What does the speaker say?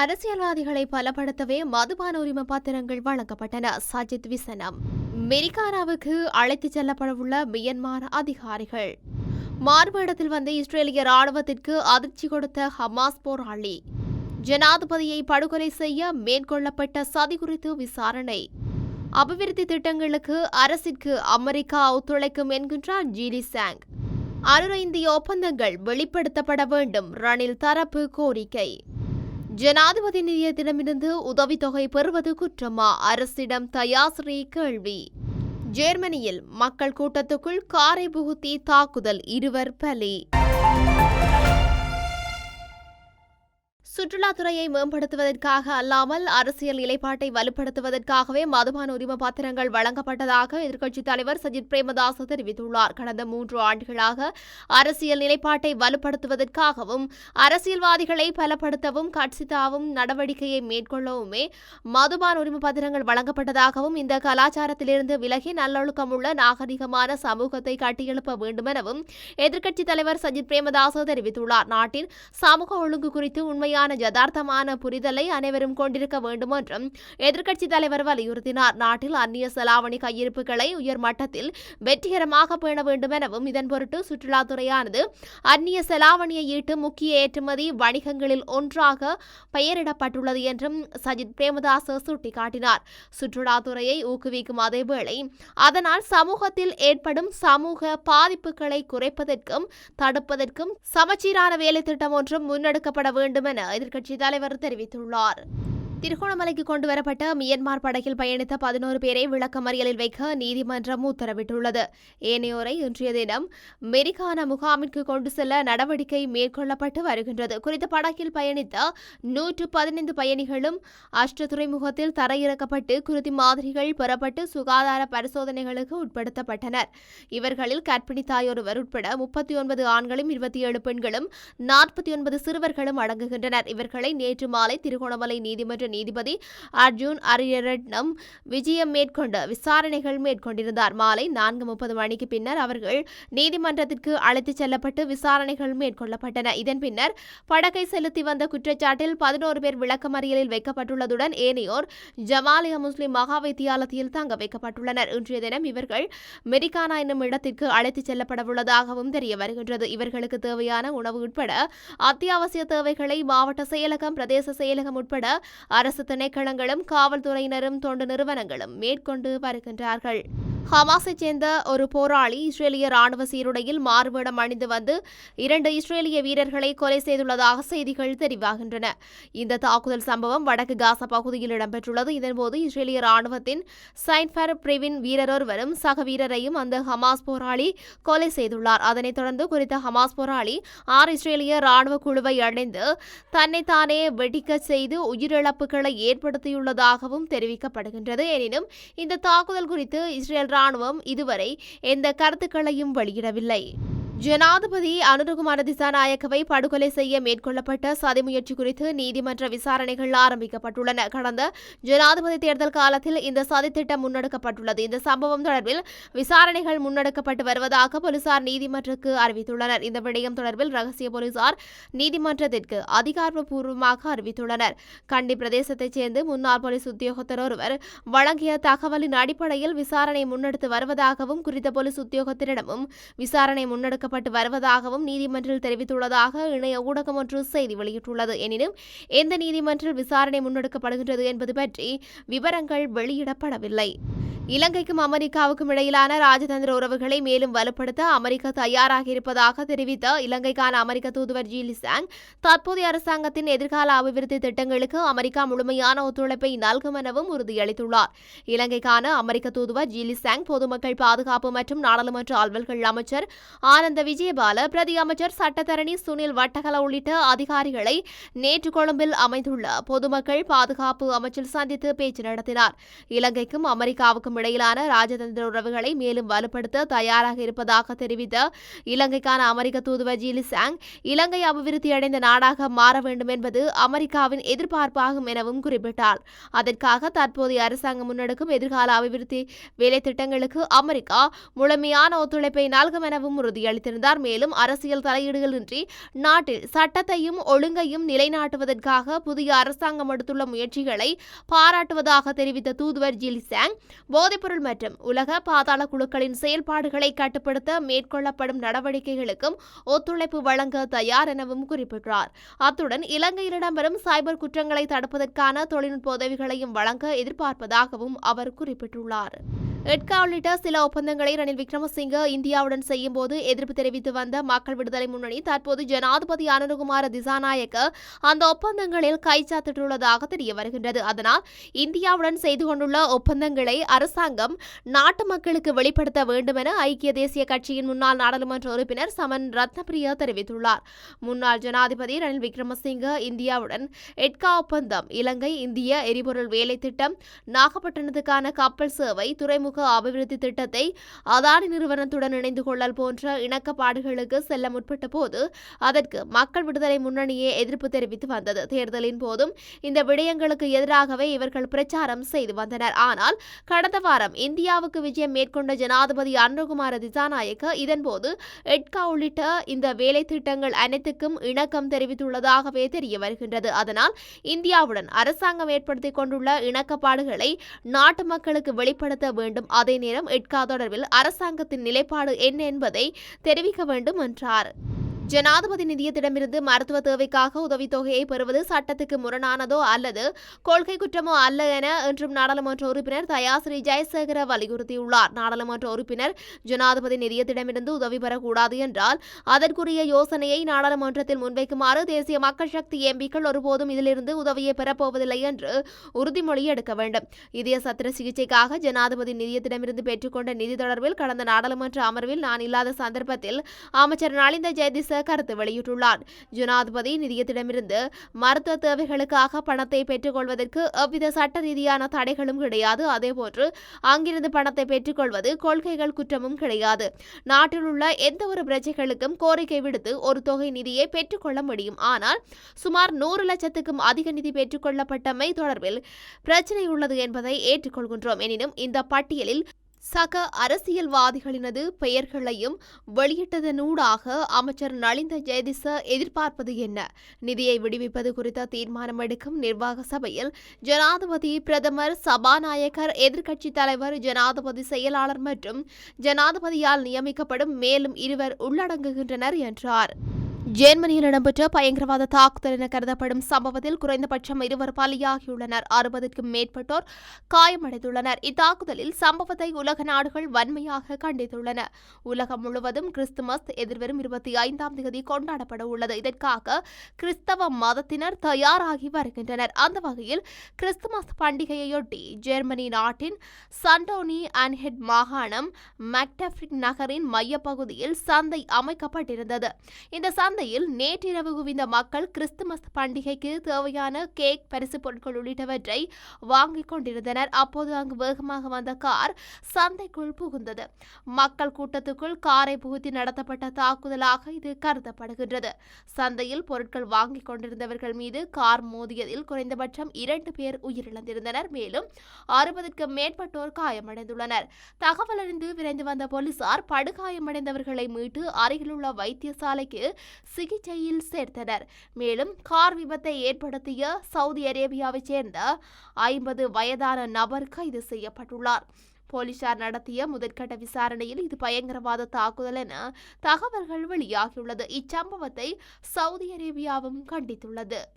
அரசியல்வாதிகளை பலப்படுத்தவே மதுபான உரிம பத்திரங்கள் வழங்கப்பட்டன. சஜித் விசனம். மெரிக்கானாவுக்கு அழைத்துச் செல்லப்படவுள்ள மியன்மார் அதிகாரிகள். மார்பேடத்தில் வந்த இஸ்ரேலிய ராணுவத்திற்கு அதிர்ச்சி கொடுத்த ஹமாஸ் போராளி. ஜனாதிபதியை படுகொலை செய்ய மேற்கொள்ளப்பட்ட சதி குறித்து விசாரணை. அபிவிருத்தி திட்டங்களுக்கு அரசிற்கு அமெரிக்கா ஒத்துழைக்கும் என்கின்றார் ஜீலி சாங். அணு இந்திய ஒப்பந்தங்கள் வெளிப்படுத்தப்பட வேண்டும் ரணில் தரப்பு கோரிக்கை. ஜனாதிபதி நிதியத்திடமிருந்து உதவித்தொகை பெறுவது குற்றமா? அரசிடம் தயாஸ்ரீ கேள்வி. ஜெர்மனியில் மக்கள் கூட்டத்துக்குள் காரை புகுத்தி தாக்குதல் இருவர் பலி. சுற்றுலாத்துறையை மேம்படுத்துவதற்காக அல்லாமல் அரசியல் நிலைப்பாட்டை வலுப்படுத்துவதற்காகவே மதுபான உரிம பத்திரங்கள் வழங்கப்பட்டதாக எதிர்க்கட்சித் தலைவர் சஜித் பிரேமதாஸ் தெரிவித்துள்ளார். கடந்த மூன்று ஆண்டுகளாக அரசியல் நிலைப்பாட்டை வலுப்படுத்துவதற்காகவும் அரசியல்வாதிகளை பலப்படுத்தவும் கட்சித்தாவும் நடவடிக்கையை மேற்கொள்ளவுமே மதுபான உரிம பத்திரங்கள் வழங்கப்பட்டதாகவும் இந்த கலாச்சாரத்திலிருந்து விலகி நல்லொழுக்கமுள்ள நாகரிகமான சமூகத்தை கட்டியெழுப்ப வேண்டுமெனவும் எதிர்க்கட்சித் தலைவர் சஜித் பிரேமதாஸ் தெரிவித்துள்ளார். நாட்டின் சமூக ஒழுங்கு குறித்து உண்மையான யதார்த்தமான புரிதலை அனைவரும் கொண்டிருக்க வேண்டும் என்றும் எதிர்க்கட்சித் தலைவர் வலியுறுத்தினார். நாட்டில் அந்நிய செலாவணி கையிருப்புகளை உயர் மட்டத்தில் வெற்றிகரமாக பேண வேண்டும் எனவும் இதன் பொருட்டு சுற்றுலாத்துறையானது அந்நிய செலாவணியை ஈட்டு முக்கிய ஏற்றுமதி வணிகங்களில் ஒன்றாக பெயரிடப்பட்டுள்ளது என்றும் சஜித் பிரேமதாஸ் சுட்டிக்காட்டினார். சுற்றுலாத்துறையை ஊக்குவிக்கும் அதேவேளை அதனால் சமூகத்தில் ஏற்படும் சமூக பாதிப்புகளை குறைப்பதற்கும் தடுப்பதற்கும் சமச்சீரான வேலை திட்டம் ஒன்றும் முன்னெடுக்கப்பட வேண்டும் என எதிர்க்கட்சித் தலைவர் தெரிவித்துள்ளார். திருகோணமலைக்கு கொண்டுவரப்பட்ட மியன்மார் படகில் பயணித்த பதினோரு பேரை விளக்கமறியலில் வைக்க நீதிமன்றம் உத்தரவிட்டுள்ளது. ஏனையோரை இன்றைய தினம் மெரிக்கான முகாமிற்கு கொண்டு செல்ல நடவடிக்கை மேற்கொள்ளப்பட்டு வருகின்றது. குறித்த படகில் பயணித்த நூற்று பதினைந்து பயணிகளும் அஷ்ட துறைமுகத்தில் தரையிறக்கப்பட்டு குருதி மாதிரிகள் பெறப்பட்டு சுகாதார பரிசோதனைகளுக்கு உட்படுத்தப்பட்டனர். இவர்களில் கர்ப்பிணி தாயொருவர் உட்பட முப்பத்தி ஒன்பது ஆண்களும் இருபத்தி ஏழு பெண்களும் நாற்பத்தி ஒன்பது சிறுவர்களும் அடங்குகின்றனர். இவர்களை நேற்று மாலை திருகோணமலை நீதிமன்ற நீதிபதி அர்ஜுன் அரியரட்னம் விஜயம் மேற்கொண்டு விசாரணைகள் மேற்கொண்டிருந்தார். மாலை நான்கு முப்பது மணிக்கு பின்னர் அவர்கள் நீதிமன்றத்திற்கு அழைத்துச் செல்லப்பட்டு விசாரணைகள் மேற்கொள்ளப்பட்டன. இதன் பின்னர் படகை செலுத்தி வந்த குற்றச்சாட்டில் பதினோரு பேர் விளக்கமறியலில் வைக்கப்பட்டுள்ளதுடன் ஏனையோர் ஜமாலியா முஸ்லிம் மகா வித்தியாலயத்தில் தங்க வைக்கப்பட்டுள்ளனர். இன்றைய தினம் இவர்கள் மெரிக்கானா என்னும் இடத்திற்கு அழைத்துச் செல்லப்படவுள்ளதாகவும் தெரிய வருகின்றது. இவர்களுக்கு தேவையான உணவு உட்பட அத்தியாவசிய தேவைகளை மாவட்ட செயலகம் பிரதேச செயலகம் உட்பட அரசு திணைக்களங்களும் காவல்துறையினரும் தொண்டு நிறுவனங்களும் மேற்கொண்டு வருகின்றார்கள். ஹமாஸைச் சேர்ந்த ஒரு போராளி இஸ்ரேலிய ராணுவ சீருடையில் மாறுவேடம் அணிந்து வந்து இரண்டு இஸ்ரேலிய வீரர்களை கொலை செய்துள்ளதாக செய்திகள் தெரிவாகின்றன. இந்த தாக்குதல் சம்பவம் வடக்கு காசா பகுதியில் இடம்பெற்றுள்ளது. இதன்போது இஸ்ரேலிய ராணுவத்தின் சைன்ஃபர் பிரிவின் வீரரொருவரும் சக வீரரையும் அந்த ஹமாஸ் போராளி கொலை செய்துள்ளார். அதனைத் தொடர்ந்து குறித்த ஹமாஸ் போராளி ஆறு இஸ்ரேலிய ராணுவ குழுவை அடைந்து தன்னைத்தானே வெடிக்கச் செய்து உயிரிழப்புகளை ஏற்படுத்தியுள்ளதாகவும் தெரிவிக்கப்படுகின்றது. எனினும் இந்த தாக்குதல் குறித்து இஸ்ரேல் ராணுவம் இதுவரை எந்த கருத்துக்களையும் வெளியிடவில்லை. ஜனாதிபதி அனுரகுமார திசாநாயக்கவை படுகொலை செய்ய மேற்கொள்ளப்பட்ட சதி முயற்சி குறித்து நீதிமன்ற விசாரணைகள் ஆரம்பிக்கப்பட்டுள்ளன. கடந்த ஜனாதிபதி தேர்தல் காலத்தில் இந்த சதித்திட்டம் முன்னெடுக்கப்பட்டுள்ளது. இந்த சம்பவம் தொடர்பில் விசாரணைகள் முன்னெடுக்கப்பட்டு வருவதாக போலீசார் நீதிமன்றக்கு அறிவித்துள்ளனர். இந்த விடயம் தொடர்பில் ரகசிய போலீசார் நீதிமன்றத்திற்கு அதிகாரப்பூர்வமாக அறிவித்துள்ளனர். கண்டி பிரதேசத்தைச் சேர்ந்து முன்னாள் போலீஸ் உத்தியோகத்தர் ஒருவர் வழங்கிய தகவலின் அடிப்படையில் விசாரணை முன்னெடுத்து வருவதாகவும் குறித்த போலீஸ் உத்தியோகத்தரிடமும் விசாரணை முன்னெடுக்க முன்னெடுக்கப்பட்டு வருவதாகவும் நீதிமன்றில் தெரிவித்துள்ளதாக இணைய ஊடகம் ஒன்று செய்தி வெளியிட்டுள்ளது. எனினும் எந்த நீதிமன்றில் விசாரணை முன்னெடுக்கப்படுகின்றது என்பது பற்றி விவரங்கள் வெளியிடப்படவில்லை. இலங்கைக்கும் அமெரிக்காவுக்கும் இடையிலான ராஜதந்திர உறவுகளை மேலும் வலுப்படுத்த அமெரிக்கா தயாராக இருப்பதாக தெரிவித்த இலங்கைக்கான அமெரிக்க தூதுவர் ஜீலி சாங் தற்போதைய அரசாங்கத்தின் எதிர்கால அபிவிருத்தி திட்டங்களுக்கு அமெரிக்கா முழுமையான ஒத்துழைப்பை நல்கும் எனவும் உறுதியளித்துள்ளார். இலங்கைக்கான அமெரிக்க தூதுவர் ஜீலி சாங் பொதுமக்கள் பாதுகாப்பு மற்றும் நாடாளுமன்ற அலுவல்கள் அமைச்சர் ஆனந்த விஜயபால பிரதி அமைச்சர் சட்டத்தரணி சுனில் வட்டகல உள்ளிட்ட அதிகாரிகளை நேற்று கொழும்பில் அமைந்துள்ள பொதுமக்கள் பாதுகாப்பு அமைச்சர் சந்தித்து பேச்சு நடத்தினார். இலங்கைக்கும் அமெரிக்காவுக்கும் இடையிலான ராஜதந்திர உறவுகளை மேலும் வலுப்படுத்த தயாராக இருப்பதாக தெரிவித்த இலங்கைக்கான அமெரிக்க தூதுவர் ஜிலி சாங் இலங்கை அபிவிருத்தியடைந்த நாடாக மாற வேண்டும் என்பது அமெரிக்காவின் எதிர்பார்ப்பாகும் எனவும் குறிப்பிட்டார். அதற்காக தற்போதைய அரசாங்கம் முன்னெடுக்கும் எதிர்கால அபிவிருத்தி வேலை திட்டங்களுக்கு அமெரிக்கா முழுமையான ஒத்துழைப்பை நல்கும் எனவும் உறுதியளித்திருந்தார். மேலும் அரசியல் தலையீடுகளின்றி நாட்டில் சட்டத்தையும் ஒழுங்கையும் நிலைநாட்டுவதற்காக புதிய அரசாங்கம் எடுத்துள்ள முயற்சிகளை பாராட்டுவதாக தெரிவித்த தூதுவர் ஜிலிசாங் போதைப்பொருள் மற்றும் உலக பாதாள குழுக்களின் செயல்பாடுகளை கட்டுப்படுத்த மேற்கொள்ளப்படும் நடவடிக்கைகளுக்கும் ஒத்துழைப்பு வழங்க தயார் எனவும் குறிப்பிட்டார். அத்துடன் இலங்கையில் இடம்பெறும் சைபர் குற்றங்களை தடுப்பதற்கான தொழில்நுட்ப உதவிகளையும் வழங்க எதிர்பார்ப்பதாகவும் அவர் குறிப்பிட்டுள்ளார். எட்கா உள்ளிட்ட சில ஒப்பந்தங்களை ரணில் விக்ரமசிங்க இந்தியாவுடன் செய்யும் போது எதிர்ப்பு தெரிவித்து வந்த மக்கள் விடுதலை முன்னணி தற்போது ஜனாதிபதி அனுகுமார திசாநாயக்க அந்த ஒப்பந்தங்களில் கைச்சாத்திட்டுள்ளதாக தெரிய வருகின்றது. அதனால் இந்தியாவுடன் செய்து கொண்டுள்ள ஒப்பந்தங்களை அரசாங்கம் நாட்டு மக்களுக்கு வெளிப்படுத்த வேண்டும் என ஐக்கிய தேசிய கட்சியின் முன்னாள் நாடாளுமன்ற உறுப்பினர் சமன் ரத்னபிரியா தெரிவித்துள்ளார். முன்னாள் ஜனாதிபதி ரணில் விக்ரமசிங்க இந்தியாவுடன் எட்கா ஒப்பந்தம் இலங்கை இந்திய எரிபொருள் வேலை திட்டம் நாகப்பட்டினத்துக்கான கப்பல் சேவை துறைமுக அபிவிருத்தி திட்டத்தை அதானி நிறுவனத்துடன் இணைந்து கொள்ளல் போன்ற இணக்கப்பாடுகளுக்கு செல்ல முற்பட்ட போது அதற்கு மக்கள் விடுதலை முன்னணியே எதிர்ப்பு தெரிவித்து வந்தது. தேர்தலின் போதும் இந்த விடயங்களுக்கு எதிராகவே இவர்கள் பிரச்சாரம் செய்து வந்தனர். ஆனால் கடந்த வாரம் இந்தியாவுக்கு விஜயம் மேற்கொண்ட ஜனாதிபதி அனுகுமார திசாநாயக்க இதன்போது எட்கா உள்ளிட்ட இந்த வேலை திட்டங்கள் அனைத்துக்கும் இணக்கம் தெரிவித்துள்ளதாகவே தெரிய வருகின்றது. அதனால் இந்தியாவுடன் அரசாங்கம் ஏற்படுத்திக் கொண்டுள்ள இணக்கப்பாடுகளை நாட்டு மக்களுக்கு வெளிப்படுத்த வேண்டும் அதே நேரம் எட்கா தொடர்பில் அரசாங்கத்தின் நிலைப்பாடு என்ன என்பதை தெரிவிக்க வேண்டும் என்றார். ஜனாதிபதி நிதியத்திடமிருந்து மருத்துவ தேவைக்காக உதவித்தொகையை பெறுவது சட்டத்துக்கு முரணானதோ அல்லது கொள்கை குற்றமோ அல்ல என இன்றும் நாடாளுமன்ற உறுப்பினர் தயாசிரி ஜெயசேகர வலியுறுத்தியுள்ளார். நாடாளுமன்ற உறுப்பினர் ஜனாதிபதி நிதியத்திடமிருந்து உதவி பெறக்கூடாது என்றால் அதற்குரிய யோசனையை நாடாளுமன்றத்தில் முன்வைக்குமாறு தேசிய மக்கள் சக்தி எம்பிக்கள் ஒருபோதும் இதிலிருந்து உதவியை பெறப்போவதில்லை என்று உறுதிமொழி எடுக்க வேண்டும். இதய சத்திர சிகிச்சைக்காக ஜனாதிபதி நிதியத்திடமிருந்து பெற்றுக்கொண்ட நிதி தொடர்பில் கடந்த நாடாளுமன்ற அமர்வில் நான் இல்லாத சந்தர்ப்பத்தில் அமைச்சர் நலிந்த ஜெயதிச கருத்து வெளியிட்டுள்ளார். ஜனாதிபதி நிதியத்திடமிருந்து மருத்துவ தேவைகளுக்காக பணத்தை பெற்றுக்கொள்வதற்கு எவ்வித சட்ட ரீதியான தடைகளும் கிடையாது. அதேபோன்று அங்கிருந்து பணத்தை பெற்றுக்கொள்வது கொள்கைகள் குற்றமும் கிடையாது. நாட்டில் உள்ள எந்த ஒரு பிரஜைகளுக்கும் கோரிக்கை விடுத்து ஒரு தொகை நிதியை பெற்றுக்கொள்ள முடியும். ஆனால் சுமார் நூறு லட்சத்துக்கும் அதிக நிதி பெற்றுக்கொள்ளப்பட்டமை தொடர்பில் பிரச்சனை உள்ளது என்பதை ஏற்றுக்கொள்கின்றோம். எனினும் இந்த பட்டியலில் சக அரசியல்வாதிகளினது பெயர்களையும் வெளியிட்டதனூடாக அமைச்சர் நலிந்த ஜெயதிச எதிர்பார்ப்பது என்ன? நிதியை விடுவிப்பது குறித்த தீர்மானம் எடுக்கும் நிர்வாக சபையில் ஜனாதிபதி பிரதமர் சபாநாயகர் எதிர்க்கட்சித் தலைவர் ஜனாதிபதி செயலாளர் மற்றும் ஜனாதிபதியால் நியமிக்கப்படும் மேலும் இருவர் உள்ளடங்குகின்றனர் என்றார். ஜெர்மனியில் இடம்பெற்ற பயங்கரவாத தாக்குதல் என கருதப்படும் சம்பவத்தில் குறைந்தபட்சம் இருவர் பலியாகியுள்ளனர். அறுபதுக்கும் மேற்பட்டோர் காயமடைந்துள்ளனர். இத்தாக்குதலில் சம்பவத்தை உலக நாடுகள் வன்மையாக கண்டித்துள்ளன. உலகம் முழுவதும் கிறிஸ்துமஸ் எதிர்வரும் இருபத்தி ஐந்தாம் தேதி கொண்டாடப்பட உள்ளது. இதற்காக கிறிஸ்தவ மதத்தினர் தயாராகி வருகின்றனர். அந்த வகையில் கிறிஸ்துமஸ் பண்டிகையையொட்டி ஜெர்மனி நாட்டின் சண்டோனி அன்ஹெட் மாகாணம் மெக்டஃப்ரிக் நகரின் மையப்பகுதியில் சந்தை அமைக்கப்பட்டிருந்தது. இந்த சந்தையில் நேற்றிரவு குவிந்த மக்கள் கிறிஸ்துமஸ் பண்டிகைக்கு தேவையான கேக் பரிசு பொருட்கள் உள்ளிட்டவற்றை வாங்கிக் கொண்டிருந்தனர். அப்போது அங்கு வேகமாக வந்த கார் சந்தைக்குள் புகுந்தது. மக்கள் கூட்டத்துக்குள் காரை புகுத்தி நடத்தப்பட்ட தாக்குதலாக இது கருதப்படுகின்றது. சந்தையில் பொருட்கள் வாங்கிக் கொண்டிருந்தவர்கள் மீது கார் மோதியதில் குறைந்தபட்சம் இரண்டு பேர் உயிரிழந்திருந்தனர். மேலும் அறுபதுக்கும் மேற்பட்டோர் காயமடைந்துள்ளனர். தகவல் அறிந்து விரைந்து வந்த போலீசார் படுகாயமடைந்தவர்களை மீட்டு அருகிலுள்ள வைத்தியசாலைக்கு சிகிச்சையில் சேர்த்தனர். மேலும் கார் விபத்தை ஏற்படுத்திய சவுதி அரேபியாவைச் சேர்ந்த ஐம்பது வயதான நபர் கைது செய்யப்பட்டுள்ளார். போலீசார் நடத்திய முதற்கட்ட விசாரணையில் இது பயங்கரவாத தாக்குதல் என தகவல்கள் வெளியாகியுள்ளது. இச்சம்பவத்தை சவுதி அரேபியாவும் கண்டித்துள்ளது.